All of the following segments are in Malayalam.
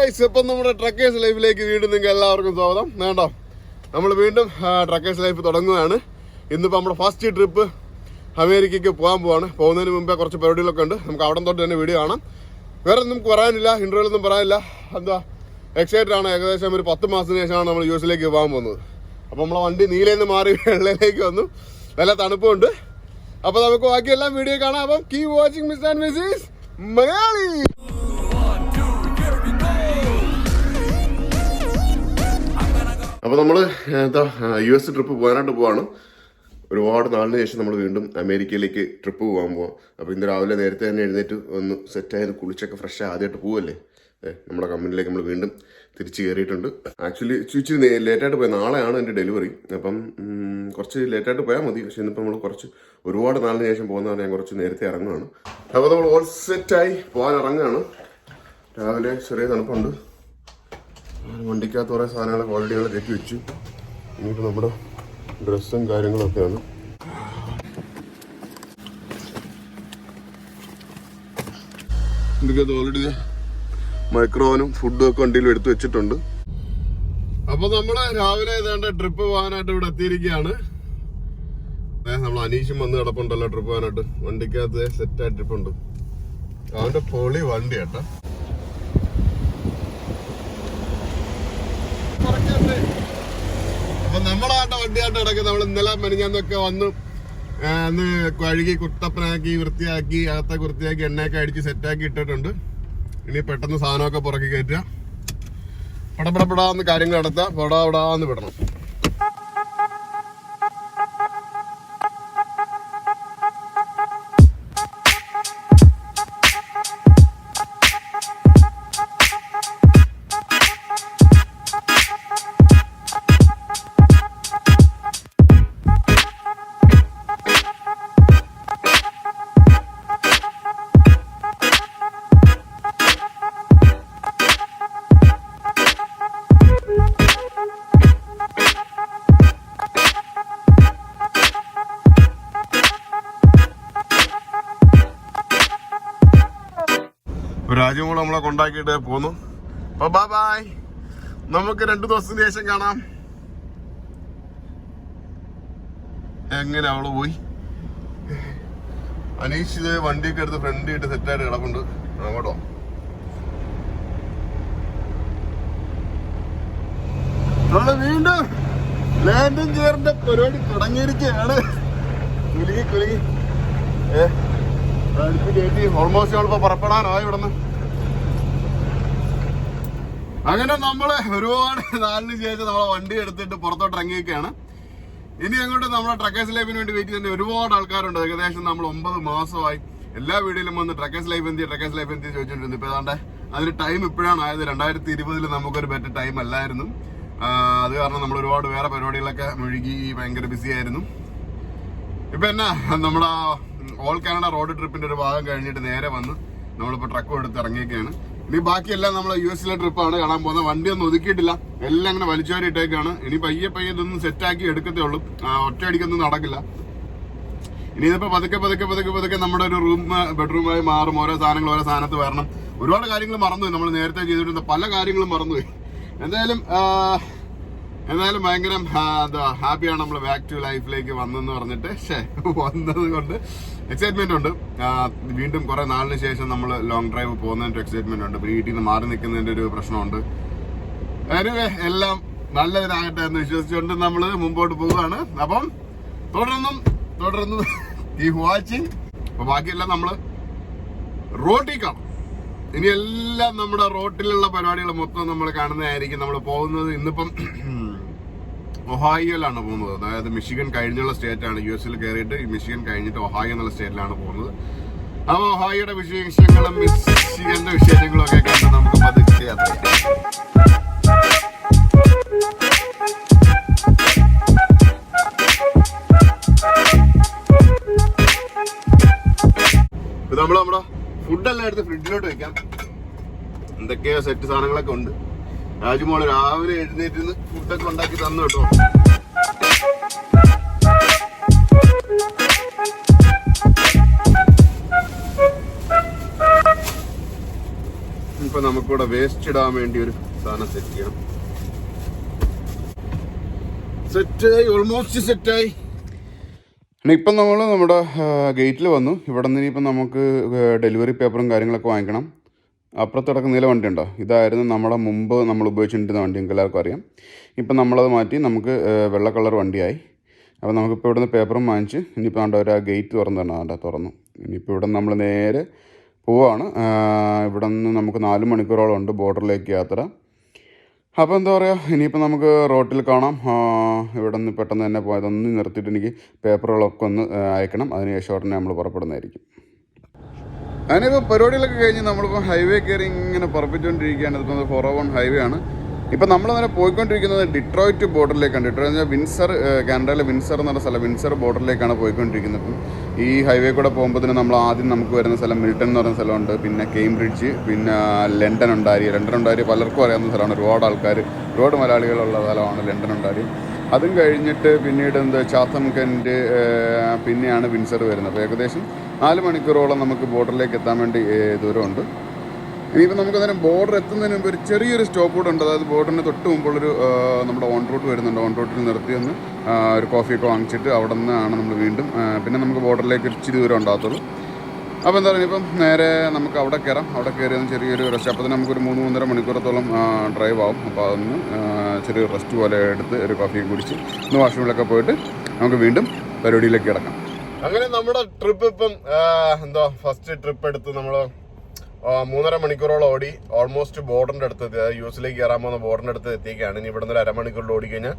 ഗൈസ് ഇപ്പം നമ്മുടെ ട്രക്കേഴ്സ് ലൈഫിലേക്ക് വീണ്ടും നിങ്ങൾക്ക് എല്ലാവർക്കും സ്വാഗതം. വേണ്ടോ? നമ്മൾ വീണ്ടും ട്രക്കേഴ്സ് ലൈഫ് തുടങ്ങുകയാണ്. ഇന്നിപ്പോൾ നമ്മുടെ ഫസ്റ്റ് ട്രിപ്പ് അമേരിക്കയ്ക്ക് പോകാൻ പോവാണ്. പോകുന്നതിന് മുമ്പേ കുറച്ച് പരിപാടികളൊക്കെ ഉണ്ട്. നമുക്ക് അവിടെ തൊട്ട് തന്നെ വീഡിയോ കാണാം. വേറെ ഒന്നും പറയാനില്ല ഇന്റർവ്യൂലൊന്നും പറയാനില്ല. എന്താ എക്സൈറ്റഡ് ആണ്. ഏകദേശം ഒരു പത്ത് മാസത്തിന് ശേഷമാണ് നമ്മൾ യു എസിലേക്ക് പോകാൻ പോകുന്നത്. അപ്പോൾ നമ്മളെ വണ്ടി നീലയിൽ നിന്ന് മാറി വെള്ളയിലേക്ക് വന്നു. നല്ല തണുപ്പുണ്ട്. അപ്പോൾ നമുക്ക് ബാക്കിയെല്ലാം വീഡിയോ കാണാം. അപ്പം keep watching Miss and Mrs Malayali അപ്പോൾ നമ്മൾ എന്താ യു എസ് ട്രിപ്പ് പോകാനായിട്ട് പോവാണ്. ഒരുപാട് നാളിന് ശേഷം നമ്മൾ വീണ്ടും അമേരിക്കയിലേക്ക് ട്രിപ്പ് പോകാൻ പോവാം. അപ്പോൾ ഇന്ന് രാവിലെ നേരത്തെ തന്നെ എഴുന്നേറ്റ് ഒന്ന് സെറ്റായത് കുളിച്ചൊക്കെ ഫ്രഷ് ആദ്യമായിട്ട് പോവല്ലേ? നമ്മുടെ കമ്പനിയിലേക്ക് നമ്മൾ വീണ്ടും തിരിച്ച് കയറിയിട്ടുണ്ട് ആക്ച്വലി ഇച്ചിരി ലേറ്റായിട്ട് പോയി. നാളെയാണ് എന്റെ ഡെലിവറി അപ്പം കുറച്ച് ലേറ്റായിട്ട് പോയാൽ മതി. പക്ഷേ ഇന്നിപ്പോൾ നമ്മൾ കുറച്ച് ഒരുപാട് നാളിന് ശേഷം പോകുന്നതാണ് ഞാൻ കുറച്ച് നേരത്തെ ഇറങ്ങുകയാണ് അപ്പോൾ നമ്മൾ ഓൾ സെറ്റായി പോകാൻ ഇറങ്ങുകയാണ് രാവിലെ ചെറിയ തണുപ്പുണ്ട്. വണ്ടിക്കകത്ത് കുറേ സാധനങ്ങൾ ഞങ്ങൾ കയറ്റി വെച്ചു. ഇനിയിപ്പോൾ നമ്മുടെ ഡ്രസ്സും കാര്യങ്ങളൊക്കെയാണ്. ഇതിനകത്ത് ഓൾറെഡി മൈക്രോവനും ഫുഡും ഒക്കെ വണ്ടിയിൽ എടുത്തു വെച്ചിട്ടുണ്ട്. അപ്പൊ നമ്മൾ രാവിലെ ഏതാണ്ട് ട്രിപ്പ് പോകാനായിട്ട് ഇവിടെ എത്തിയിരിക്കുകയാണ്. നമ്മൾ അനീഷും വന്ന് കിടപ്പുണ്ടല്ലോ ട്രിപ്പ് പോകാനായിട്ട്. വണ്ടിക്കകത്ത് സെറ്റായിട്ട് ട്രിപ്പ് ഉണ്ട്. അവന്റെ പൊളി വണ്ടി കേട്ടോ അപ്പൊ നമ്മളാട്ട വണ്ടിയായിട്ട് ഇടയ്ക്ക് നമ്മൾ ഇന്നലെ മെനഞ്ഞാന്നൊക്കെ വന്ന്. അന്ന് കഴുകി കുട്ടപ്പനാക്കി വൃത്തിയാക്കി അകത്തെ വൃത്തിയാക്കി എണ്ണയൊക്കെ അടിച്ച് സെറ്റാക്കി ഇട്ടിട്ടുണ്ട്. ഇനി പെട്ടെന്ന് സാധനമൊക്കെ പുറക്കി കയറ്റുക. കാര്യങ്ങൾ നടത്തുക പടാപടാന്ന് വിടണം. പോന്നു അപ്പൊ ബൈ ബൈ നമുക്ക് രണ്ടു ദിവസത്തിന് ശേഷം കാണാം. എങ്ങനെ അവൾ പോയി? അനീഷ് ഇത് വണ്ടിയൊക്കെ എടുത്ത് ഫ്രണ്ട് ഇട്ട് സെറ്റായിട്ട് കിടപ്പുണ്ട്. അങ്ങോട്ടോ? നമ്മൾ വീണ്ടും ലാൻഡിങ് ചെയറിന്റെ പരിപാടി തുടങ്ങിയിരിക്കുകയാണ്. കുലുങ്ങി കുലുങ്ങി. ഏഹ് അടുത്ത് കയറ്റി. ഓൾമോസ്റ്റ് പുറപ്പെടാനായി ഇവിടുന്ന്. അങ്ങനെ നമ്മൾ ഒരുപാട് നാലിന് ശേഷം നമ്മളെ വണ്ടി എടുത്തിട്ട് പുറത്തോട്ട് ഇറങ്ങിയൊക്കെയാണ് ഇനി അങ്ങോട്ട് നമ്മുടെ ട്രക്കേഴ്സ് ലൈഫിന് വേണ്ടി വെയിറ്റ് ചെയ്യുന്ന ഒരുപാട് ആൾക്കാരുണ്ട്. ഏകദേശം നമ്മൾ ഒമ്പത് മാസമായി എല്ലാ വീടിലും വന്ന് ട്രക്കേഴ്സ് ലൈഫ് എന്തി ട്രക്കേഴ്സ് ലൈഫ് എന്തി ചോദിച്ചിട്ടുണ്ട് ഇപ്പൊ ഏതാണ്ട് അതിന് ടൈം ഇപ്പോഴാണ് ആയത്. രണ്ടായിരത്തി ഇരുപതിൽ നമുക്കൊരു ബെറ്റർ ടൈം അല്ലായിരുന്നു. അത് കാരണം നമ്മൾ ഒരുപാട് വേറെ പരിപാടികളൊക്കെ മുഴുകി ഭയങ്കര ബിസി ആയിരുന്നു. ഇപ്പൊ എന്നാ നമ്മുടെ ഓൾ കാനഡ റോഡ് ട്രിപ്പിന്റെ ഒരു ഭാഗം കഴിഞ്ഞിട്ട് നേരെ വന്ന് നമ്മളിപ്പോ ട്രക്കും എടുത്ത് ഇറങ്ങിയൊക്കെയാണ് ഇനി ബാക്കിയെല്ലാം നമ്മൾ യു എസിലെ ട്രിപ്പാണ് കാണാൻ പോകുന്നത്. വണ്ടി ഒന്നും ഒതുക്കിയിട്ടില്ല. എല്ലാം അങ്ങനെ വലിച്ചോരി ഇട്ടേക്കാണ്. ഇനി പയ്യെ പയ്യെ ഇതൊന്നും സെറ്റാക്കി എടുക്കത്തേ ഉള്ളൂ. ഒറ്റ ഒറ്റയടിക്കൊന്നും നടക്കില്ല. ഇനി ഇതിപ്പോ പതുക്കെ പതുക്കെ പതുക്കെ പതുക്കെ നമ്മുടെ ഒരു റൂം ബെഡ്റൂമായി മാറും. ഓരോ സാധനങ്ങൾ ഓരോ സാധനത്ത് വരണം. ഒരുപാട് കാര്യങ്ങൾ മറന്നുപോയി. നമ്മൾ നേരത്തെ ചെയ്തിട്ടുണ്ട് പല കാര്യങ്ങളും മറന്നുപോയി. എന്തായാലും ആ, എന്തായാലും ഭയങ്കര എന്താ ഹാപ്പിയാണ് നമ്മൾ ബാക്ക് ടു ലൈഫിലേക്ക് വന്നെന്ന് പറഞ്ഞിട്ട്. വന്നത് കൊണ്ട് എക്സൈറ്റ്മെന്റ് ഉണ്ട്. വീണ്ടും കുറെ നാളിന് ശേഷം നമ്മൾ ലോങ് ഡ്രൈവ് പോകുന്നതിന്റെ എക്സൈറ്റ്മെന്റ് ഉണ്ട്. വീട്ടിൽ നിന്ന് മാറി നിൽക്കുന്നതിന്റെ ഒരു പ്രശ്നമുണ്ട്. എനിവേ എല്ലാം നല്ലതിനാകട്ടെ എന്ന് വിശ്വസിച്ചുകൊണ്ട് നമ്മൾ മുമ്പോട്ട് പോവുകയാണ്. അപ്പം തുടർന്നും തുടർന്നും ഈ വാച്ചിങ് അപ്പൊ ബാക്കിയെല്ലാം നമ്മൾ റോട്ടിൽ കാണും. ഇനി എല്ലാം നമ്മുടെ റോട്ടിലുള്ള പരിപാടികൾ മൊത്തം നമ്മൾ കാണുന്നതായിരിക്കും നമ്മൾ പോകുന്നത്. ഇന്നിപ്പം ഒഹായിയിലാണ് പോകുന്നത്. അതായത് മിഷിഗൻ കഴിഞ്ഞുള്ള സ്റ്റേറ്റ് ആണ് യു എസിൽ കയറിയിട്ട് ഈ മിഷിഗൻ കഴിഞ്ഞിട്ട് ഒഹായി എന്നുള്ള സ്റ്റേറ്റിലാണ് പോകുന്നത്. അപ്പോൾ ഒഹായിയുടെ വിശേഷങ്ങളും മിഷിഗന്റെ വിശേഷങ്ങളും ഒക്കെ കണ്ട് നമുക്ക് പതുക്കെ നമ്മൾ നമ്മുടെ ഫുഡെല്ലാം എടുത്ത് ഫ്രിഡ്ജിലോട്ട് വെക്കാം. എന്തൊക്കെയോ സെറ്റ് സാധനങ്ങളൊക്കെ ഉണ്ട്. രാജുമോൾ രാവിലെ എഴുന്നേറ്റ് ഫുഡൊക്കെ ഉണ്ടാക്കി തന്നു കേട്ടോ. ഇപ്പൊ നമുക്കിവിടെ വേസ്റ്റ് ഇടാൻ വേണ്ടി ഒരു സാധനം സെറ്റ് ചെയ്യണം. സെറ്റായി ഓൾമോസ്റ്റ് സെറ്റായി ഇപ്പം നമ്മൾ നമ്മുടെ ഗേറ്റിൽ വന്നു. ഇവിടെ നിന്ന് ഇനിയിപ്പം നമുക്ക് ഡെലിവറി പേപ്പറും കാര്യങ്ങളൊക്കെ വാങ്ങിക്കണം. അപ്പുറത്ത് നീല വണ്ടി ഉണ്ടോ ഇതായിരുന്നു നമ്മുടെ മുമ്പ് നമ്മൾ ഉപയോഗിച്ചിട്ടിരുന്ന വണ്ടി നിങ്ങൾക്ക് എല്ലാവർക്കും അറിയാം. ഇപ്പം നമ്മളത് മാറ്റി നമുക്ക് വെള്ള കളർ വണ്ടിയായി. അപ്പോൾ നമുക്കിപ്പോൾ ഇവിടുന്ന് പേപ്പറും വാങ്ങിച്ച് ഇനിയിപ്പോൾ അവിടെ ഒരു ഗേറ്റ് തുറന്നു തന്നെ അവിടെ തുറന്നു. ഇനിയിപ്പോൾ ഇവിടെ നമ്മൾ നേരെ പോവാണ്. ഇവിടെ നിന്ന് നമുക്ക് നാല് മണിക്കൂറോളം ഉണ്ട് ബോർഡറിലേക്ക് യാത്ര. അപ്പോൾ എന്താ പറയുക ഇനിയിപ്പോൾ നമുക്ക് റോട്ടിൽ കാണാം. ഇവിടെ നിന്ന് പെട്ടെന്ന് തന്നെ പോയതൊന്ന് നിർത്തിയിട്ട് എനിക്ക് പേപ്പറുകളൊക്കെ ഒന്ന് അയക്കണം. അതിനുശേഷം ഉടനെ നമ്മൾ പുറപ്പെടുന്നതായിരിക്കും. അതിനിപ്പോൾ പരിപാടികളൊക്കെ കഴിഞ്ഞ് നമ്മളിപ്പോൾ ഹൈവേ കയറി ഇങ്ങനെ പറപ്പിച്ചുകൊണ്ടിരിക്കുകയാണ് ഇതിപ്പോൾ ഫോർ ഓൺ ഹൈവേ ആണ്. ഇപ്പം നമ്മൾ നേരെ പോയിക്കൊണ്ടിരിക്കുന്നത് ഡിട്രോയിറ്റ് ബോർഡറിലേക്കാണ് ഡിട്രോയിറ്റ് വിൻസർ കാനഡയിലെ വിൻസർ എന്ന് പറഞ്ഞ സ്ഥലം. വിൻസർ ബോർഡറിലേക്കാണ് പോയിക്കൊണ്ടിരിക്കുന്നത്. ഇപ്പം ഈ ഹൈവേ കൂടെ പോകുമ്പോൾ തന്നെ നമ്മൾ ആദ്യം നമുക്ക് വരുന്ന സ്ഥലം മിൽട്ടൺ എന്ന് പറയുന്ന സ്ഥലമുണ്ട്. പിന്നെ കേംബ്രിഡ്ജ് പിന്നെ ലണ്ടൻ ഉണ്ടാരി ലണ്ടൻ ഉണ്ടാരി പലർക്കും അറിയാവുന്ന സ്ഥലമാണ്. ഒരുപാട് ആൾക്കാർ ഒരുപാട് മലയാളികളുള്ള സ്ഥലമാണ് ലണ്ടൻ ഉണ്ടാരി അതും കഴിഞ്ഞിട്ട് പിന്നീട് എന്താ ചാത്തം കെന്റ് പിന്നെയാണ് വിൻസർ വരുന്നത്. അപ്പോൾ ഏകദേശം നാല് മണിക്കൂറോളം നമുക്ക് ബോർഡറിലേക്ക് എത്താൻ വേണ്ടി ദൂരമുണ്ട്. ഇനിയിപ്പോൾ നമുക്ക് അന്നേരം ബോർഡർ എത്തുന്നതിന് മുമ്പ് ഒരു ചെറിയൊരു സ്റ്റോപ്പ് കൂടെ ഉണ്ട്. അതായത് ബോർഡറിന് തൊട്ട് മുമ്പുള്ളൊരു നമ്മുടെ ഓൺ റൂട്ട് വരുന്നുണ്ട്. ഓൺ റൂട്ടിൽ നിർത്തി ഒന്ന് ഒരു കോഫിയൊക്കെ വാങ്ങിച്ചിട്ട് അവിടെ നിന്നാണ് നമ്മൾ വീണ്ടും പിന്നെ നമുക്ക് ബോർഡറിലേക്ക് ഇച്ചിരി ദൂരം ഉണ്ടാകത്തുള്ളൂ. അപ്പോൾ എന്താ പറയുക ഇപ്പം നേരെ നമുക്ക് അവിടെ കയറാം. അവിടെ കയറി ഒന്ന് ചെറിയൊരു റെസ്റ്റ് അപ്പോൾ തന്നെ നമുക്കൊരു മൂന്ന് മൂന്നര മണിക്കൂറത്തോളം ഡ്രൈവ് ആവും. അപ്പോൾ അതൊന്ന് ചെറിയൊരു റെസ്റ്റ് പോലെ എടുത്ത് ഒരു കോഫിയും കുടിച്ച് ഒന്ന് വാഷ്റൂമിലൊക്കെ പോയിട്ട് നമുക്ക് വീണ്ടും പരിപാടിയിലേക്ക് കിടക്കാം. അങ്ങനെ നമ്മുടെ ട്രിപ്പ് ഇപ്പം എന്തോ ഫസ്റ്റ് ട്രിപ്പ് എടുത്ത് നമ്മൾ മൂന്നര മണിക്കൂറോളം ഓടി ഓൾമോസ്റ്റ് ബോർഡറിന്റെ അടുത്ത് എത്തി അതായത് യു എസിലേക്ക് കയറാൻ പോകുന്ന ബോർഡറിന്റെ അടുത്ത് എത്തിയേക്കാണ് ഇനി ഇവിടെ നിന്ന് അരമണിക്കൂറിൽ ഓടി ഓടിക്കഴിഞ്ഞാൽ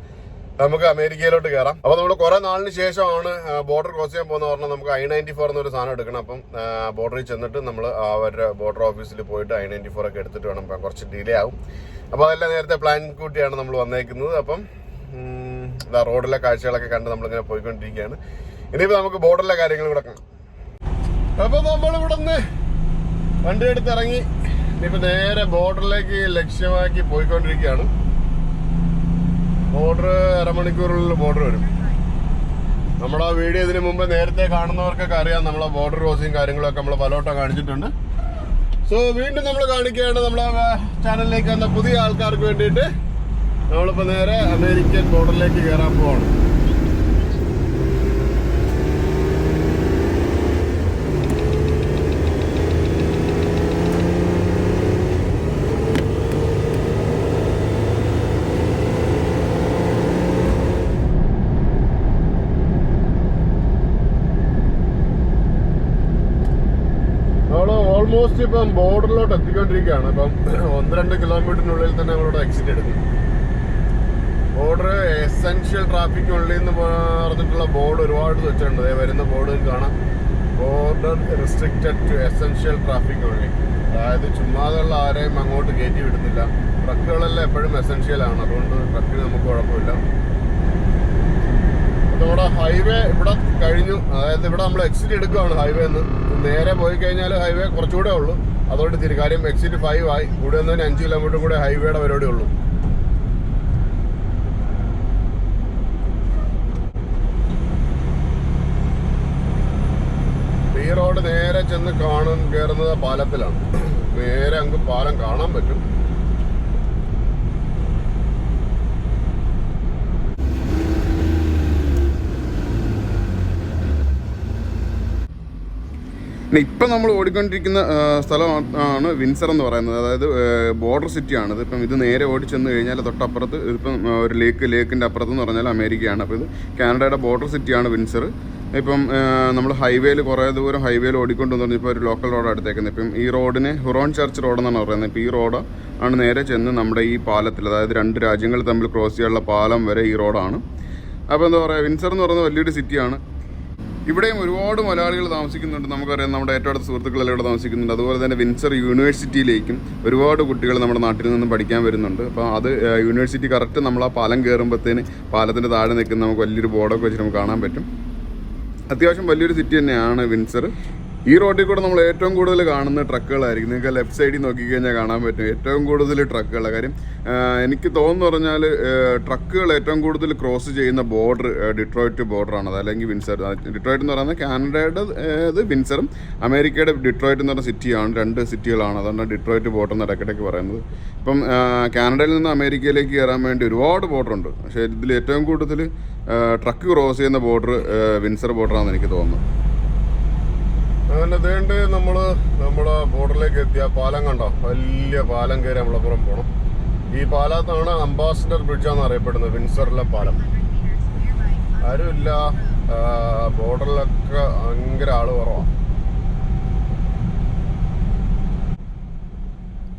നമുക്ക് അമേരിക്കയിലോട്ട് കയറാം. അപ്പൊ നമ്മൾ കുറെ നാളിന് ശേഷമാണ് ബോർഡർ ക്രോസ് ചെയ്യാൻ പോകുന്ന പറഞ്ഞാൽ നമുക്ക് ഐ നയന്റി ഫോർ എന്നൊരു സാധനം എടുക്കണം. അപ്പം ബോർഡറിൽ ചെന്നിട്ട് നമ്മൾ അവരുടെ ബോർഡർ ഓഫീസിൽ പോയിട്ട് ഐ നയന്റി ഫോർ ഒക്കെ എടുത്തിട്ട് വേണം കുറച്ച് ഡിലേ ആവും. അപ്പോൾ അതെല്ലാം നേരത്തെ പ്ലാൻ കൂട്ടിയാണ് നമ്മൾ വന്നേക്കുന്നത്. അപ്പം റോഡിലെ കാഴ്ചകളൊക്കെ കണ്ട് നമ്മളിങ്ങനെ പോയിക്കൊണ്ടിരിക്കുകയാണ്. ഇനിയിപ്പോൾ നമുക്ക് ബോർഡറിലെ കാര്യങ്ങൾ കൂടെ കാണാം. അപ്പൊ നമ്മൾ ഇവിടെ നിന്ന് വണ്ടി എടുത്ത് ഇറങ്ങി ഇനിയിപ്പോ നേരെ ബോർഡറിലേക്ക് ലക്ഷ്യമാക്കി പോയിക്കൊണ്ടിരിക്കുകയാണ്. ബോർഡർ അരമണിക്കൂറിലുള്ള ബോർഡർ വരും. നമ്മുടെ ആ വീഡിയോ ഇതിനു മുമ്പ് നേരത്തെ കാണുന്നവർക്കൊക്കെ അറിയാം നമ്മളെ ബോർഡർ ക്രോസിങ് കാര്യങ്ങളൊക്കെ നമ്മൾ പലവട്ടം കാണിച്ചിട്ടുണ്ട്. സോ വീണ്ടും നമ്മൾ കാണിക്കുകയാണ് നമ്മളെ ചാനലിലേക്ക് വന്ന പുതിയ ആൾക്കാർക്ക് വേണ്ടിയിട്ട്. നമ്മളിപ്പോൾ നേരെ അമേരിക്കൻ ബോർഡറിലേക്ക് കയറാൻ പോവാണ് നമ്മൾ ഓൾമോസ്റ്റ് ഇപ്പം ബോർഡറിലോട്ട് എത്തിക്കൊണ്ടിരിക്കുകയാണ്. അപ്പം ഒന്ന് രണ്ട് കിലോമീറ്ററിനുള്ളിൽ തന്നെ അവരോട് എക്സിറ്റ് എടുക്കും. ബോർഡർ എസെൻഷ്യൽ ട്രാഫിക്കിനുള്ളിൽ എന്ന് പറഞ്ഞിട്ടുള്ള ബോർഡ് ഒരുപാട് വെച്ചിട്ടുണ്ട്. വരുന്ന ബോർഡ് കാണാം. Border restricted to essential traffic ഉള്ളി അതായത് ചുമ്മാതെയുള്ള ആരെയും അങ്ങോട്ട് കയറ്റി വിടുന്നില്ല. ട്രക്കുകളെല്ലാം എപ്പോഴും എസെൻഷ്യൽ ആണ്. അതുകൊണ്ട് ട്രക്കിന് നമുക്ക് കുഴപ്പമില്ല. നമ്മുടെ ഹൈവേ ഇവിടെ കഴിഞ്ഞു. അതായത് ഇവിടെ നമ്മൾ എക്സിറ്റ് എടുക്കുകയാണ് ഹൈവേ നിന്ന് നേരെ പോയി കഴിഞ്ഞാൽ ഹൈവേ കുറച്ചുകൂടെ ഉള്ളൂ. അതുകൊണ്ട് തിരി കാര്യം എക്സിറ്റ് ഫൈവ് ആയി. കൂടെ വന്നതിന് അഞ്ച് കിലോമീറ്റർ കൂടെ ഹൈവേയുടെ പരിപാടി ഉള്ളൂ. ഈ റോഡ് നേരെ ചെന്ന് കാണും കയറുന്നത് പാലത്തിലാണ്. നേരെ അങ്ങ് പാലം കാണാൻ പറ്റും. ഇപ്പം നമ്മൾ ഓടിക്കൊണ്ടിരിക്കുന്ന സ്ഥലമാണ് വിൻസർ എന്ന് പറയുന്നത്. അതായത് ബോർഡർ സിറ്റിയാണ് ഇത് ഇപ്പം ഇത് നേരെ ഓടി ചെന്ന് കഴിഞ്ഞാൽ തൊട്ടപ്പുറത്ത് ഇതിപ്പം ഒരു ലേക്ക് ലേക്കിന്റെ അപ്പുറത്ത് എന്ന് പറഞ്ഞാൽ അമേരിക്കയാണ്. അപ്പോൾ ഇത് കാനഡയുടെ ബോർഡർ സിറ്റിയാണ് വിൻസർ. ഇപ്പം നമ്മൾ ഹൈവേയിൽ കുറേ ദൂരം ഹൈവേയിൽ ഓടിക്കൊണ്ട് വന്നു ഇപ്പോൾ ഒരു ലോക്കൽ റോഡ് അടുത്തേക്കുന്നത് ഇപ്പം ഈ റോഡിന് ഹുറോൺ ചർച്ച് റോഡ് എന്നാണ് പറയുന്നത്. ഇപ്പോൾ ഈ റോഡ് ആണ് നേരെ ചെന്ന് നമ്മുടെ ഈ പാലത്തിൽ അതായത് രണ്ട് രാജ്യങ്ങൾ തമ്മിൽ ക്രോസ് ചെയ്യാനുള്ള പാലം വരെ ഈ റോഡാണ്. അപ്പോൾ എന്താ പറയുക വിൻസർ എന്ന് പറയുന്നത് വലിയൊരു സിറ്റിയാണ്. ഇവിടെയും ഒരുപാട് മലയാളികൾ താമസിക്കുന്നുണ്ട്. നമുക്കറിയാം നമ്മുടെ ഏറ്റവും അടുത്ത സുഹൃത്തുക്കളെല്ലാം ഇവിടെ താമസിക്കുന്നുണ്ട്. അതുപോലെ തന്നെ വിൻസർ യൂണിവേഴ്സിറ്റിയിലേക്കും ഒരുപാട് കുട്ടികൾ നമ്മുടെ നാട്ടിൽ നിന്നും പഠിക്കാൻ വരുന്നുണ്ട്. അപ്പോൾ അത് യൂണിവേഴ്സിറ്റി കറക്റ്റ് നമ്മൾ ആ പാലം കയറുമ്പോഴത്തേന് പാലത്തിന്റെ താഴെ നിൽക്കുന്ന നമുക്ക് വലിയൊരു ബോർഡൊക്കെ വെച്ച് നമുക്ക് കാണാൻ പറ്റും. അത്യാവശ്യം വലിയൊരു സിറ്റി തന്നെയാണ് വിൻസർ. ഈ റോഡിൽ കൂടെ നമ്മൾ ഏറ്റവും കൂടുതൽ കാണുന്ന ട്രക്കുകളായിരിക്കും. നിങ്ങൾക്ക് ലെഫ്റ്റ് സൈഡിൽ നോക്കിക്കഴിഞ്ഞാൽ കാണാൻ പറ്റും. ഏറ്റവും കൂടുതൽ ട്രക്കുകൾ കാര്യം എനിക്ക് തോന്നുന്നു പറഞ്ഞാൽ ട്രക്കുകൾ ഏറ്റവും കൂടുതൽ ക്രോസ് ചെയ്യുന്ന ബോർഡർ ഡിട്രോയിറ്റ് ബോർഡറാണ് അല്ലെങ്കിൽ വിൻസർ ഡിട്രോയിറ്റ് എന്ന് പറയുന്നത് കാനഡയുടെ ഇത് വിൻസറും അമേരിക്കയുടെ ഡിട്രോയിറ്റ് എന്ന് പറഞ്ഞ സിറ്റിയാണ് രണ്ട് സിറ്റികളാണ് അതുകൊണ്ട് ഡിട്രോയിറ്റ് ബോർഡർ എന്ന് ഇടയ്ക്കിടയ്ക്ക് പറയുന്നത്. ഇപ്പം കാനഡയിൽ നിന്ന് അമേരിക്കയിലേക്ക് കയറാൻ വേണ്ടി ഒരുപാട് ബോർഡർ ഉണ്ട്. പക്ഷേ ഇതിൽ ഏറ്റവും കൂടുതൽ ട്രക്ക് ക്രോസ് ചെയ്യുന്ന ബോർഡർ വിൻസർ ബോർഡറാണെന്ന് എനിക്ക് തോന്നുന്നു. അങ്ങനെ വേണ്ട നമ്മൾ നമ്മുടെ ബോർഡറിലേക്ക് എത്തിയ പാലം കണ്ടോ? വലിയ പാലം കയറി നമ്മളപ്പുറം പോണം. ഈ പാലത്താണ് അംബാസിഡർ ബ്രിഡ്ജാന്ന് അറിയപ്പെടുന്നത് വിൻസറിലെ പാലം. ആരുമില്ല. ബോർഡറിലൊക്കെ ഭയങ്കര ആൾ കുറവാണ്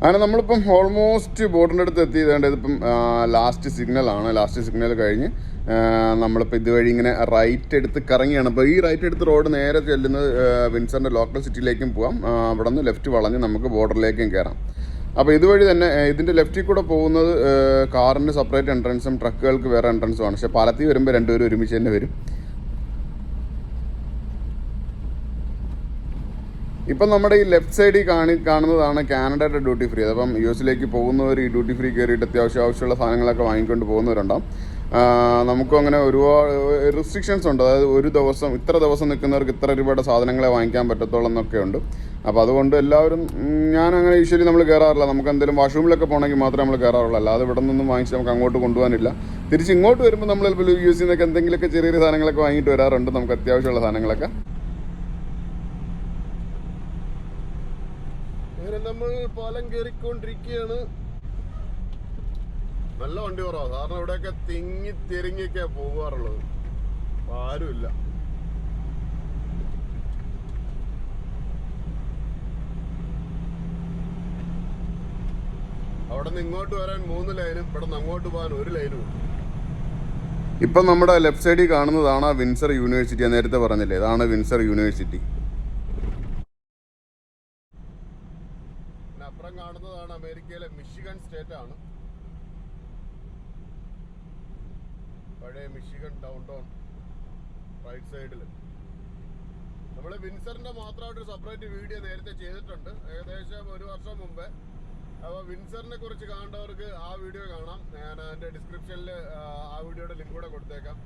അങ്ങനെ നമ്മളിപ്പം ഓൾമോസ്റ്റ് ബോർഡിന്റെ അടുത്ത് എത്തിയതുകൊണ്ട് ഇതിപ്പം ലാസ്റ്റ് സിഗ്നലാണ് ലാസ്റ്റ് സിഗ്നൽ കഴിഞ്ഞ് നമ്മളിപ്പോൾ ഇതുവഴി ഇങ്ങനെ റൈറ്റ് എടുത്ത് കറങ്ങിയാണ്. അപ്പോൾ ഈ റൈറ്റ് എടുത്ത് റോഡ് നേരെ ചെല്ലുന്നത് വിൻസറിന്റെ ലോക്കൽ സിറ്റിയിലേക്കും പോവാം. അവിടെ നിന്ന് ലെഫ്റ്റ് വളഞ്ഞ് നമുക്ക് ബോർഡറിലേക്കും കയറാം അപ്പോൾ ഇതുവഴി തന്നെ ഇതിന്റെ ലെഫ്റ്റിൽ കൂടെ പോകുന്നത് കാറിന്റെ സെപ്പറേറ്റ് എൻട്രൻസും ട്രക്കുകൾക്ക് വേറെ എൻട്രൻസുമാണ് പക്ഷേ പാലത്തിൽ വരുമ്പോൾ രണ്ടുപേരും ഒരുമിച്ച് തന്നെ വരും. ഇപ്പം നമ്മുടെ ഈ ലെഫ്റ്റ് സൈഡിൽ കാണി കാണുന്നതാണ് കാനഡയുടെ ഡ്യൂട്ടി ഫ്രീ അതപ്പം യു എസിലേക്ക് പോകുന്നവർ ഈ ഡ്യൂട്ടി ഫ്രീ കയറിയിട്ട് അത്യാവശ്യം ആവശ്യമുള്ള സാധനങ്ങളൊക്കെ വാങ്ങിക്കൊണ്ട് പോകുന്നവരുണ്ടാവും. നമുക്കും അങ്ങനെ ഒരുപാട് റെസ്ട്രിക്ഷൻസ് ഉണ്ട്. അതായത് ഒരു ദിവസം ഇത്ര ദിവസം നിൽക്കുന്നവർക്ക് ഇത്ര രൂപയുടെ സാധനങ്ങളെ വാങ്ങിക്കാൻ പറ്റത്തുള്ളൂ എന്നൊക്കെ ഉണ്ട്. അപ്പോൾ അതുകൊണ്ട് എല്ലാവരും ഞാൻ അങ്ങനെ യൂഷ്വലി നമ്മൾ കയറാറില്ല നമുക്ക് എന്തെങ്കിലും വാഷ്റൂമിലൊക്കെ പോകണമെങ്കിൽ മാത്രമേ നമ്മൾ കയറാറുള്ളൂ അല്ലാതെ ഇവിടെ നിന്നും വാങ്ങിച്ച് നമുക്ക് അങ്ങോട്ട് കൊണ്ടുപോകാനില്ല. തിരിച്ച് ഇങ്ങോട്ട് വരുമ്പോൾ നമ്മൾ ചിലപ്പോൾ യു എസ് നിന്നൊക്കെ എന്തെങ്കിലുമൊക്കെ ചെറിയ ചെറിയ സാധനങ്ങളൊക്കെ വാങ്ങിയിട്ട് വരാറുണ്ട്. നമുക്ക് അത്യാവശ്യമുള്ള സാധനങ്ങളൊക്കെ. നമ്മൾ പാലം കയറിക്കൊണ്ടിരിക്കുകയാണ് നല്ല വണ്ടി കുറവാ. കാരണം ഇവിടെയൊക്കെ തിങ്ങി തിരിങ്ങിയൊക്കെ പോകാറുള്ളത് ആരുമില്ല. അവിടെ നിന്ന് ഇങ്ങോട്ട് വരാൻ മൂന്ന് ലൈനും ഇവിടെ നിന്ന് അങ്ങോട്ട് പോകാൻ ഒരു ലൈനും ഇപ്പൊ നമ്മുടെ ലെഫ്റ്റ് സൈഡിൽ കാണുന്നതാണ് വിൻസർ യൂണിവേഴ്സിറ്റി ഞാൻ നേരത്തെ പറഞ്ഞില്ലേ? ഇതാണ് വിൻസർ യൂണിവേഴ്സിറ്റി. അപ്പുറം കാണുന്നതാണ് അമേരിക്കയിലെ മിഷിഗൺ സ്റ്റേറ്റ് ആണ് പഴയ മിഷിഗൺ ഡൗൺ ടൗൺ റൈറ്റ് സൈഡിൽ നമ്മൾ വിൻസറിന്റെ മാത്രമായിട്ട് സെപ്പറേറ്റ് വീഡിയോ നേരത്തെ ചെയ്തിട്ടുണ്ട്. ഏകദേശം ഒരു വർഷം മുമ്പേ. അപ്പോൾ വിൻസറിനെ കുറിച്ച് കാണേണ്ടവർക്ക് ആ വീഡിയോ കാണാം. ഞാൻ അതിന്റെ ഡിസ്ക്രിപ്ഷനിൽ ആ വീഡിയോയുടെ ലിങ്ക് കൂടെ കൊടുത്തേക്കാം.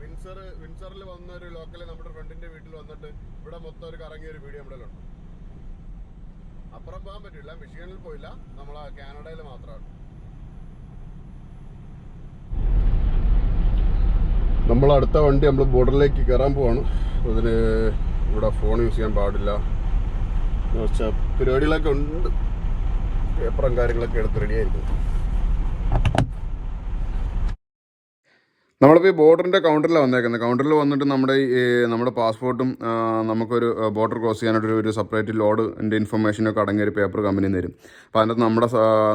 വിൻസർ വിൻസറിൽ വന്ന ഒരു ലോക്കൽ നമ്മുടെ ഫ്രണ്ടിന്റെ വീട്ടിൽ വന്നിട്ട് ഇവിടെ മൊത്തം ഒരു കറങ്ങിയ ഒരു വീഡിയോ നമ്മുടെ ഉണ്ട് അപ്പുറം പോകാൻ പറ്റില്ല. മിഷിഗണിൽ പോയില്ല. നമ്മൾ കാനഡയിൽ മാത്രമാണ്. നമ്മൾ അടുത്ത വണ്ടി നമ്മൾ ബോർഡറിലേക്ക് കയറാൻ പോവാണ്. അതിന് ഇവിടെ ഫോൺ യൂസ് ചെയ്യാൻ പാടില്ല. കുറച്ച് പരിപാടികളൊക്കെ ഉണ്ട്. പേപ്പറും കാര്യങ്ങളൊക്കെ എടുത്ത് റെഡി നമ്മളിപ്പോൾ ഈ ബോർഡറിന്റെ കൗണ്ടറിലാണ് വന്നേക്കുന്നത് കൗണ്ടറിൽ വന്നിട്ട് നമ്മുടെ ഈ നമ്മുടെ പാസ്പോർട്ടും നമുക്കൊരു ബോർഡർ ക്രോസ് ചെയ്യാനായിട്ട് ഒരു സെപ്പറേറ്റ് ലോഡിന്റെ ഇൻഫർമേഷനൊക്കെ അടങ്ങിയ ഒരു പേപ്പർ കമ്പനി തരും. അപ്പോൾ അതിനകത്ത് നമ്മുടെ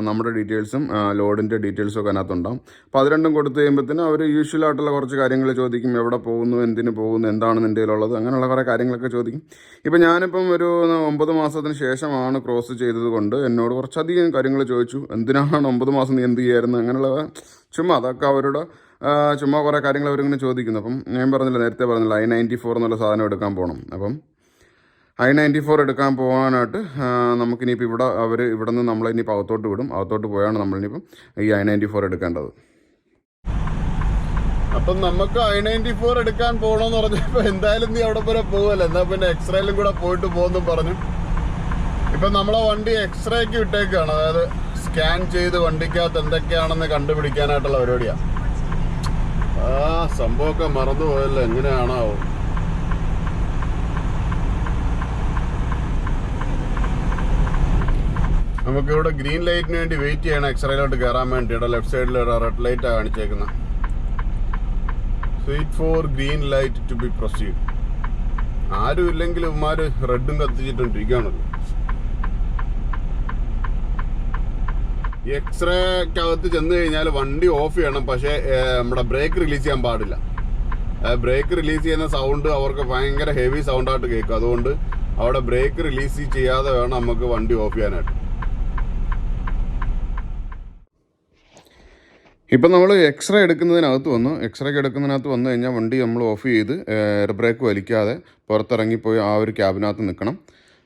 നമ്മുടെ ഡീറ്റെയിൽസും ലോഡിന്റെ ഡീറ്റെയിൽസും ഒക്കെ അതിനകത്തുണ്ടാവും അപ്പോൾ അത് രണ്ടും കൊടുത്തു കഴിയുമ്പോഴത്തേനും അവർ യൂഷ്വൽ ആയിട്ടുള്ള കുറച്ച് കാര്യങ്ങൾ ചോദിക്കും. എവിടെ പോകുന്നു? എന്തിന് പോകുന്നു? എന്താണ് നിന്റെ ഉള്ളത് അങ്ങനെയുള്ള കുറേ കാര്യങ്ങളൊക്കെ ചോദിക്കും. ഇപ്പോൾ ഞാനിപ്പം ഒരു ഒമ്പത് മാസത്തിന് ശേഷമാണ് ക്രോസ് ചെയ്തത് കൊണ്ട് എന്നോട് കുറച്ചധികം കാര്യങ്ങൾ ചോദിച്ചു. എന്തിനാണ് ഒമ്പത് മാസം നീ എന്ത് ചെയ്യായിരുന്നു? അങ്ങനെയുള്ള ചുമ്മാ അതൊക്കെ അവരുടെ ചുമ്മാ കുറേ കാര്യങ്ങൾ അവരിങ്ങനെ ചോദിക്കുന്നു. അപ്പം ഞാൻ പറഞ്ഞില്ല നേരത്തെ പറഞ്ഞില്ല ഐ നയന്റി ഫോർ എന്നുള്ള സാധനം എടുക്കാൻ പോകണം അപ്പം ഐ നയന്റി ഫോർ എടുക്കാൻ പോകാനായിട്ട് നമുക്കിനിയിപ്പോൾ ഇവിടെ അവർ ഇവിടെ നിന്ന് നമ്മളെ ഇനിയിപ്പോൾ അകത്തോട്ട് വിടും. അകത്തോട്ട് പോയാണ് നമ്മളിനിയിപ്പം ഈ ഐ നയന്റി ഫോർ എടുക്കേണ്ടത്. അപ്പം നമുക്ക് ഐ നയന്റി ഫോർ എടുക്കാൻ പോകണമെന്ന് പറഞ്ഞപ്പോൾ എന്തായാലും നീ അവിടെ വരെ പോകുമല്ലോ എന്നാൽ പിന്നെ എക്സ്റേയിലും കൂടെ പോയിട്ട് പോകുന്നു പറഞ്ഞു. ഇപ്പം നമ്മളെ വണ്ടി എക്സ്റേക്ക് വിട്ടേക്കാണ്. അതായത് സ്കാൻ ചെയ്ത് വണ്ടിക്കകത്ത് എന്തൊക്കെയാണെന്ന് കണ്ടുപിടിക്കാനായിട്ടുള്ള പരിപാടിയാണ് ആ സംഭവമൊക്കെ മറന്നുപോയല്ലോ. എങ്ങനെയാണോ നമുക്കിവിടെ ഗ്രീൻ ലൈറ്റിന് വേണ്ടി വെയിറ്റ് ചെയ്യണം. എക്സ്റേയിലോട്ട് കയറാൻ വേണ്ടി. ഇവിടെ ലെഫ്റ്റ് സൈഡിൽ ഒരു റെഡ് ലൈറ്റാണ് കാണിച്ചേക്കുന്നത് wait for green light to be proceed ആരും ഇല്ലെങ്കിൽ ഇവന്മാർ റെഡും കത്തിച്ചിട്ടോണ്ടിരിക്കുകയാണല്ലോ എക്സ്റേക്കകത്ത് ചെന്ന് കഴിഞ്ഞാൽ വണ്ടി ഓഫ് ചെയ്യണം പക്ഷേ നമ്മുടെ ബ്രേക്ക് റിലീസ് ചെയ്യാൻ പാടില്ല. ബ്രേക്ക് റിലീസ് ചെയ്യുന്ന സൗണ്ട് അവർക്ക് ഭയങ്കര ഹെവി സൗണ്ടായിട്ട് കേൾക്കും. അതുകൊണ്ട് അവിടെ ബ്രേക്ക് റിലീസ് ചെയ്യാതെ വേണം നമുക്ക് വണ്ടി ഓഫ് ചെയ്യാനായിട്ട്. ഇപ്പം നമ്മൾ എക്സ്റേ എടുക്കുന്നതിനകത്ത് വന്നു. എക്സ്റേക്ക് എടുക്കുന്നതിനകത്ത് വന്നു കഴിഞ്ഞാൽ വണ്ടി നമ്മൾ ഓഫ് ചെയ്ത് എയർ ബ്രേക്ക് വലിക്കാതെ പുറത്തിറങ്ങിപ്പോയി ആ ഒരു ക്യാബിനകത്ത് നിൽക്കണം.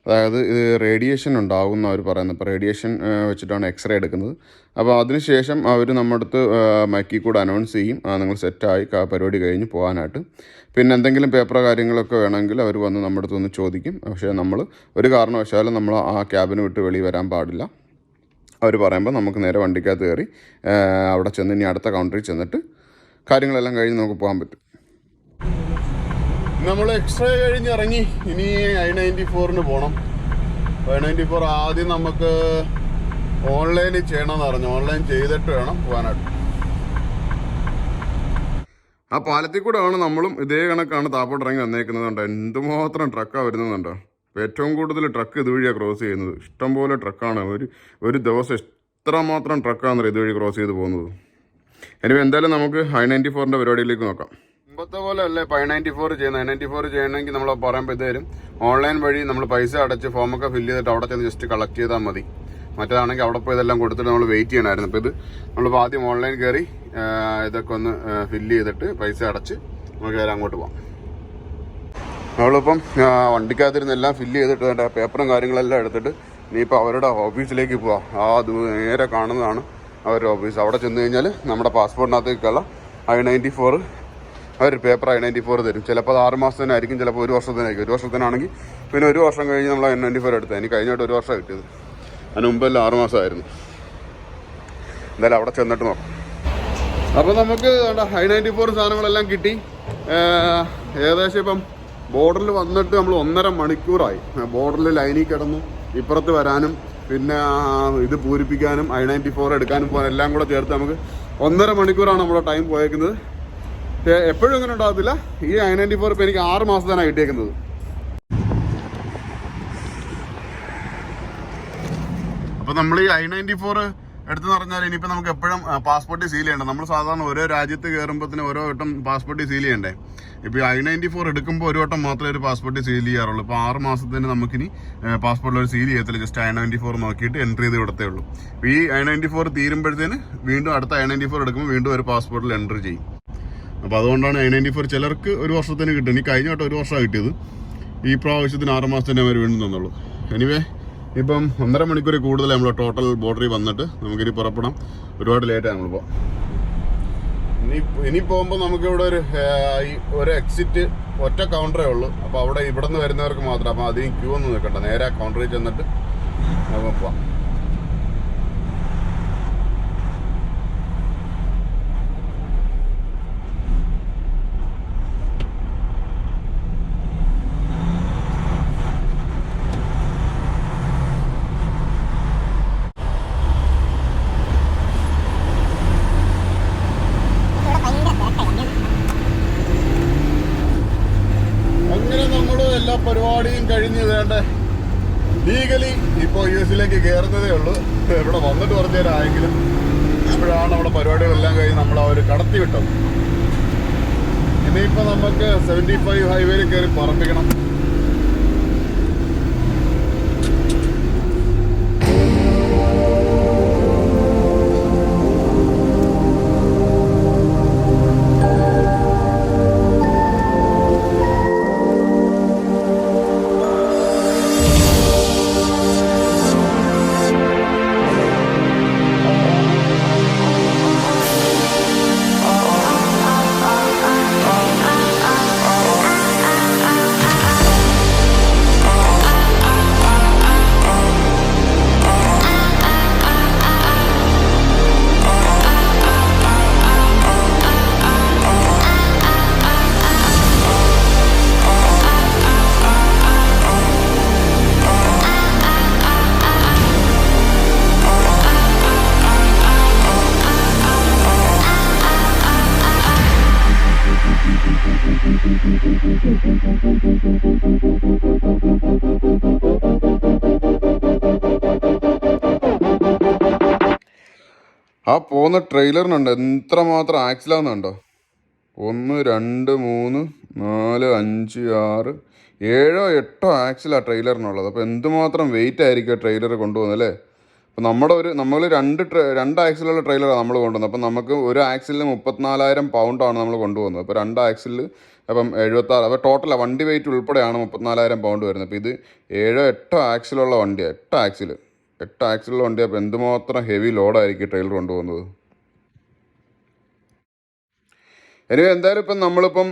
അതായത് ഇത് റേഡിയേഷൻ ഉണ്ടാകുന്ന അവർ പറയുന്നത് അപ്പോൾ റേഡിയേഷൻ വെച്ചിട്ടാണ് എക്സ്റേ എടുക്കുന്നത്. അപ്പോൾ അതിനുശേഷം അവർ നമ്മുടെ അടുത്ത് മൈക്കിൽ കൂടെ അനൗൺസ് ചെയ്യും. നിങ്ങൾ സെറ്റായി പരിപാടി കഴിഞ്ഞ് പോകാനായിട്ട്. പിന്നെ എന്തെങ്കിലും പേപ്പറോ കാര്യങ്ങളൊക്കെ വേണമെങ്കിൽ അവർ വന്ന് നമ്മുടെ അടുത്ത് നിന്ന് ചോദിക്കും. പക്ഷേ നമ്മൾ ഒരു കാരണവശാലും നമ്മൾ ആ ക്യാബിന് വിട്ട് വെളിയിൽ വരാൻ പാടില്ല. അവർ പറയുമ്പോൾ നമുക്ക് നേരെ വണ്ടിക്കകത്ത് കയറി അവിടെ ചെന്ന് ഇനി അടുത്ത കൗണ്ടറിൽ ചെന്നിട്ട് കാര്യങ്ങളെല്ലാം കഴിഞ്ഞ് നമുക്ക് പോകാൻ പറ്റും. നമ്മൾ എക്സ്ട്രാ കഴിഞ്ഞ് ഇറങ്ങി ഇനി ഐ നയന്റി ഫോറിന് പോകണം ഐ നയന്റി ഫോർ ആദ്യം നമുക്ക് ഓൺലൈനിൽ ചെയ്യണമെന്ന് പറഞ്ഞു. ഓൺലൈൻ ചെയ്തിട്ട് വേണം പോകാനായിട്ട്. ആ പാലത്തിൽ കൂടെ ആണ് നമ്മളും ഇതേ കണക്കാണ് താപ്പോട്ട് ഇറങ്ങി വന്നേക്കുന്നത് കണ്ടോ? എന്തുമാത്രം ട്രക്കാണ് വരുന്നതുണ്ടോ ഏറ്റവും കൂടുതൽ ട്രക്ക് ഇതുവഴിയാണ് ക്രോസ് ചെയ്യുന്നത്. ഇഷ്ടംപോലെ ട്രക്കാണ് ഒരു ഒരു ദിവസം എത്രമാത്രം ട്രക്കാണ് ഇതുവഴി ക്രോസ് ചെയ്ത് പോകുന്നത്? എനിവേ എന്തായാലും നമുക്ക് ഹൈ നയന്റി ഫോറിന്റെ പരിപാടിയിലേക്ക് നോക്കാം. മുമ്പത്തെ പോലെ അല്ലേ ഫൈവ് നയന്റി ഫോർ ചെയ്യുന്നത് നയന്റി ഫോർ ചെയ്യണമെങ്കിൽ നമ്മൾ പറയുമ്പോൾ ഇതുവരും ഓൺലൈൻ വഴി നമ്മൾ പൈസ അടച്ച് ഫോമൊക്കെ ഫില്ല് ചെയ്തിട്ട് അവിടെ ചെന്ന് ജസ്റ്റ് കളക്ട് ചെയ്താൽ മതി. മറ്റേതാണെങ്കിൽ അവിടെ പോയി ഇതെല്ലാം കൊടുത്തിട്ട് നമ്മൾ വെയിറ്റ് ചെയ്യണമായിരുന്നു അപ്പോൾ ഇത് നമ്മളിപ്പോൾ ആദ്യം ഓൺലൈൻ കയറി ഇതൊക്കെ ഒന്ന് ഫില്ല് ചെയ്തിട്ട് പൈസ അടച്ച് നമുക്ക് നേരെ അങ്ങോട്ട് പോകാം നമ്മളിപ്പം വണ്ടിക്കകത്തിരുന്ന് എല്ലാം ഫില്ല് ചെയ്തിട്ട് അതിന്റെ പേപ്പറും കാര്യങ്ങളെല്ലാം എടുത്തിട്ട് ഇനിയിപ്പോൾ അവരുടെ ഓഫീസിലേക്ക് പോവാം. ആ അത് നേരെ കാണുന്നതാണ് അവരുടെ ഓഫീസ് അവിടെ ചെന്ന് കഴിഞ്ഞാൽ നമ്മുടെ പാസ്പോർട്ടിനകത്തേക്കുള്ള ഐ നയന്റി ഫോർ അവർ പേപ്പർ ഐ നയന്റി ഫോർ തരും. ചിലപ്പോൾ അത് ആറ് മാസത്തിനായിരിക്കും ചിലപ്പോൾ ഒരു വർഷത്തിനായിരിക്കും ഒരു വർഷത്തിനാണെങ്കിൽ പിന്നെ ഒരു വർഷം കഴിഞ്ഞ് നമ്മൾ ഐ നയന്റി ഫോർ എടുത്തത്. എനിക്ക് കഴിഞ്ഞിട്ട് ഒരു വർഷം കിട്ടിയത്. അതിന് മുമ്പെല്ലാം ആറ് മാസമായിരുന്നു എന്തായാലും അവിടെ ചെന്നിട്ട് നോക്കാം. അപ്പോൾ നമുക്ക് ഐ നയന്റി ഫോർ സാധനങ്ങളെല്ലാം കിട്ടി. ഏകദേശം ഇപ്പം ബോർഡറിൽ വന്നിട്ട് നമ്മൾ ഒന്നര മണിക്കൂറായി. ബോർഡറിൽ ലൈനിൽ കിടന്നു. ഇപ്പുറത്ത് വരാനും പിന്നെ ഇത് പൂരിപ്പിക്കാനും ഐ നയന്റി ഫോർ എടുക്കാനും പോകാൻ എല്ലാം കൂടെ ചേർത്ത് നമുക്ക് ഒന്നര മണിക്കൂറാണ് നമ്മുടെ ടൈം പോയേക്കുന്നത്. എപ്പോഴും അങ്ങനെ ഉണ്ടാകത്തില്ല ഈ നയൻ നയന്റി ഫോർ ഇപ്പോൾ എനിക്ക് ആറ് മാസത്തിനാണ് കിട്ടിയേക്കുന്നത്. അപ്പം നമ്മൾ ഈ ഐ നയന്റി ഫോർ എടുത്തു പറഞ്ഞാൽ ഇനിയിപ്പോൾ നമുക്ക് എപ്പോഴും പാസ്പോർട്ട് സീൽ ചെയ്യണ്ട? നമ്മൾ സാധാരണ ഓരോ രാജ്യത്ത് കയറുമ്പോഴത്തേന് ഓരോ വട്ടം പാസ്പോർട്ട് സീൽ ചെയ്യണ്ടേ? ഇപ്പോൾ ഐ നയന്റി ഫോർ എടുക്കുമ്പോൾ ഒരു വട്ടം മാത്രമേ ഒരു പാസ്പോർട്ട് സീൽ ചെയ്യാറുള്ളൂ. ഇപ്പോൾ ആറ് മാസത്തിന് നമുക്കിനി പാസ്പോർട്ടിൽ ഒരു സീൽ ചെയ്യത്തില്ല. ജസ്റ്റ് ഐ നയന്റി ഫോർ നോക്കിയിട്ട് എൻട്രി ചെയ്ത് കൊടുത്തേ ഉള്ളൂ. ഈ ഐ നയന്റി ഫോർ തീരുമ്പോഴത്തേന് വീണ്ടും അടുത്ത ഐ നയന്റി ഫോർ എടുക്കുമ്പോൾ വീണ്ടും ഒരു പാസ്പോർട്ടിൽ എൻട്രി ചെയ്യും. അപ്പോൾ അതുകൊണ്ടാണ് ഐ നയന്റി ഫോർ ചിലർക്ക് ഒരു വർഷത്തിന് കിട്ടും ഇനി കഴിഞ്ഞ വട്ടം ഒരു വർഷമാണ് കിട്ടിയത്. ഈ പ്രാവശ്യത്തിന് ആറ് മാസത്തിന് അവർ വീണ്ടും തന്നുള്ളൂ. എനിവേ ഇപ്പം ഒന്നര മണിക്കൂർ കൂടുതൽ നമ്മൾ ടോട്ടൽ ബോർഡറിൽ വന്നിട്ട് നമുക്കിനി പുറപ്പെടാം. ഒരുപാട് ലേറ്റാണ് നമ്മളിപ്പോൾ ഇനി ഇനി പോകുമ്പോൾ നമുക്കിവിടെ ഒരു ഈ ഒരു എക്സിറ്റ് ഒറ്റ കൗണ്ടറേ ഉള്ളൂ. അപ്പോൾ അവിടെ ഇവിടെ നിന്ന് വരുന്നവർക്ക് മാത്രം അപ്പോൾ അധികം ക്യൂ ഒന്നും നിൽക്കണ്ട. നേരെ കൗണ്ടറിൽ ചെന്നിട്ട് നമുക്ക് പോവാം അങ്ങനെ നമ്മൾ എല്ലാ പരിപാടിയും കഴിഞ്ഞ് വേണ്ട ലീഗലി ഇപ്പോൾ യു എസിലേക്ക് കയറുന്നതേ ഉള്ളൂ. ഇവിടെ വന്നിട്ട് കുറച്ച് നേരം ആയെങ്കിലും ഇപ്പോഴാണ് നമ്മുടെ പരിപാടികളെല്ലാം കഴിഞ്ഞ് നമ്മൾ അവർ കടത്തി വിട്ടത്. ഇനിയിപ്പോൾ നമുക്ക് സെവന്റി ഫൈവ് ഹൈവേയിൽ കയറി പറപ്പിക്കണം ആ പോകുന്ന ട്രെയിലറിനുണ്ട് എത്രമാത്രം ആക്സിലാന്നുണ്ടോ ഒന്ന് രണ്ട് മൂന്ന് നാല് അഞ്ച് ആറ് ഏഴോ എട്ടോ ആക്സിലാണ് ട്രെയിലറിനുള്ളത് അപ്പോൾ എന്തുമാത്രം വെയിറ്റ് ആയിരിക്കും ട്രെയിലർ കൊണ്ടുപോകുന്നത് അല്ലേ? അപ്പോൾ നമ്മുടെ ഒരു നമ്മൾ രണ്ട് രണ്ട് ആക്സിലുള്ള ട്രെയിലറാണ് നമ്മൾ കൊണ്ടുവന്നത്. അപ്പോൾ നമുക്ക് ഒരു ആക്സിലിന് മുപ്പത്തിനാലായിരം പൗണ്ടാണ് നമ്മൾ കൊണ്ടുപോകുന്നത്. അപ്പോൾ രണ്ട് ആക്സിലിൽ അപ്പം എഴുപത്താറ് അപ്പോൾ ടോട്ടൽ വണ്ടി വെയിറ്റ് ഉൾപ്പെടെയാണ് മുപ്പത്തിനാലായിരം പൗണ്ട് വരുന്നത്. അപ്പോൾ ഇത് ഏഴോ എട്ടോ ആക്സിലുള്ള വണ്ടിയാണ് എട്ടോ ആക്സിൽ എട്ട് ആക്സിലുള്ള വണ്ടി അപ്പോൾ എന്തുമാത്രം ഹെവി ലോഡായിരിക്കും ട്രെയിലർ കൊണ്ടുപോകുന്നത്? ഇനി എന്തായാലും ഇപ്പം നമ്മളിപ്പം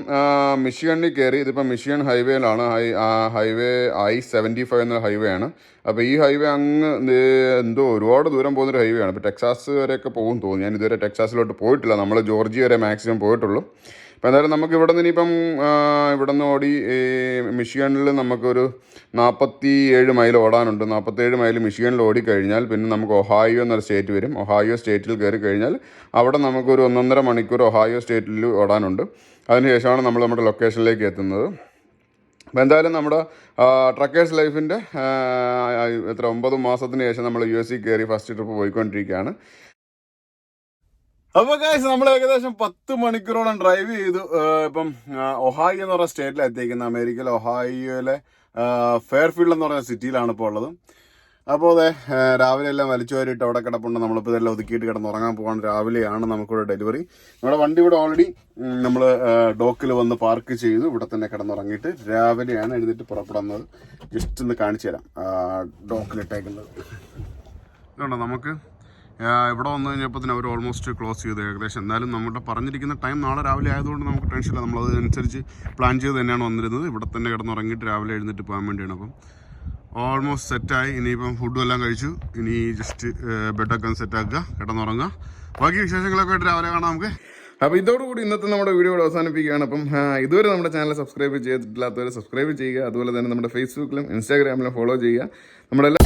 മിഷിഗണിൽ കയറി ഇതിപ്പം Michigan ഹൈവേയിലാണ്. High highway I seventy five എന്ന ഹൈവേ ആണ്. അപ്പോൾ ഈ ഹൈവേ അങ്ങ് എന്തോ ഒരുപാട് ദൂരം പോകുന്നൊരു ഹൈവേ ആണ്. ഇപ്പോൾ ടെക്സാസ് വരെയൊക്കെ പോകും തോന്നുന്നു. ഞാൻ ഇതുവരെ ടെക്സാസിലോട്ട് പോയിട്ടില്ല. നമ്മൾ ജോർജി വരെ മാക്സിമം പോയിട്ടുള്ളൂ. അപ്പോൾ എന്തായാലും നമുക്ക് ഇവിടെ നിന്ന് ഇനിയിപ്പം ഇവിടെ നിന്ന് ഓടി മിഷിഗണിൽ നമുക്കൊരു നാൽപ്പത്തി ഏഴ് മൈൽ ഓടാനുണ്ട്. നാൽപ്പത്തേഴ് മൈൽ മിഷിഗണിൽ ഓടിക്കഴിഞ്ഞാൽ പിന്നെ നമുക്ക് ഒഹായോ എന്നൊരു സ്റ്റേറ്റ് വരും. ഒഹായോ സ്റ്റേറ്റിൽ കയറി കഴിഞ്ഞാൽ അവിടെ നമുക്കൊരു ഒന്നൊന്നര മണിക്കൂർ ഒഹായോ സ്റ്റേറ്റിൽ ഓടാനുണ്ട്. അതിനുശേഷമാണ് നമ്മൾ നമ്മുടെ ലൊക്കേഷനിലേക്ക് എത്തുന്നത്. അപ്പോൾ എന്തായാലും നമ്മുടെ ട്രക്കേഴ്സ് ലൈഫിന്റെ എത്ര ഒമ്പത് മാസത്തിന് ശേഷം നമ്മൾ യു എസ് സി കയറി ഫസ്റ്റ് ട്രിപ്പ് പോയിക്കൊണ്ടിരിക്കുകയാണ്. അപ്പൊ കാശ് നമ്മൾ ഏകദേശം പത്ത് മണിക്കൂറോളം ഡ്രൈവ് ചെയ്തു. ഇപ്പം ഒഹായി എന്ന് പറഞ്ഞ സ്റ്റേറ്റിലെത്തിയിരിക്കുന്നത് അമേരിക്കയിലെ ഒഹായിയോയിലെ ഫെയർഫീൽഡ് എന്ന് പറഞ്ഞ സിറ്റിയിലാണ് ഇപ്പോൾ ഉള്ളത്. അപ്പോൾ അതെ രാവിലെ എല്ലാം വലിച്ചു വാരിയിട്ട് അവിടെ കിടപ്പുണ്ട്. നമ്മളിപ്പോൾ ഇതെല്ലാം ഒതുക്കിയിട്ട് കിടന്ന് ഉറങ്ങാൻ പോകാൻ രാവിലെയാണ് നമുക്കിവിടെ ഡെലിവറി നമ്മുടെ വണ്ടി ഇവിടെ ഓൾറെഡി നമ്മൾ ഡോക്കിൽ വന്ന് പാർക്ക് ചെയ്തു. ഇവിടെ തന്നെ കിടന്നുറങ്ങിയിട്ട് രാവിലെയാണ് എഴുന്നേറ്റ് പുറപ്പെടുന്നത്. ജസ്റ്റ് ഒന്ന് കാണിച്ചു തരാം. ഡോക്കിലിട്ടേക്കുന്നത് ഇതുണ്ടോ നമുക്ക്? ഇവിടെ വന്നു കഴിഞ്ഞപ്പോൾ തന്നെ അവർ ഓൾമോസ്റ്റ് ക്ലോസ് ചെയ്തു ഏകദേശം. എന്നാലും നമ്മുടെ പറഞ്ഞിരിക്കുന്ന ടൈം നാളെ രാവിലെ ആയതുകൊണ്ട് നമുക്ക് ടെൻഷനില്ല ഇല്ല. അതനുസരിച്ച് പ്ലാൻ ചെയ്ത് തന്നെയാണ് വന്നിരുന്നത്. ഇവിടെ തന്നെ കിടന്നുറങ്ങിയിട്ട് രാവിലെ എഴുന്നേറ്റ് പോകാൻ വേണ്ടിയാണ്. അപ്പം ഓൾമോസ്റ്റ് സെറ്റായി ഇനിയിപ്പം ഫുഡും എല്ലാം കഴിച്ചു. ഇനി ജസ്റ്റ് ബെഡൊക്കെ ഒന്ന് സെറ്റാക്കുക കിടന്നുറങ്ങുക. ബാക്കി വിശേഷങ്ങളൊക്കെ ആയിട്ട് രാവിലെ കാണാം നമുക്ക്. അപ്പോൾ ഇതോടുകൂടി ഇന്നത്തെ നമ്മുടെ വീഡിയോ അവസാനിപ്പിക്കുകയാണ്. അപ്പം ഇതുവരെ നമ്മുടെ ചാനൽ സബ്സ്ക്രൈബ് ചെയ്തിട്ടില്ലാത്തവരെ സബ്സ്ക്രൈബ് ചെയ്യുക. അതുപോലെ തന്നെ നമ്മുടെ ഫേസ്ബുക്കിലും ഇൻസ്റ്റാഗ്രാമിലും ഫോളോ ചെയ്യുക. നമ്മുടെ എല്ലാ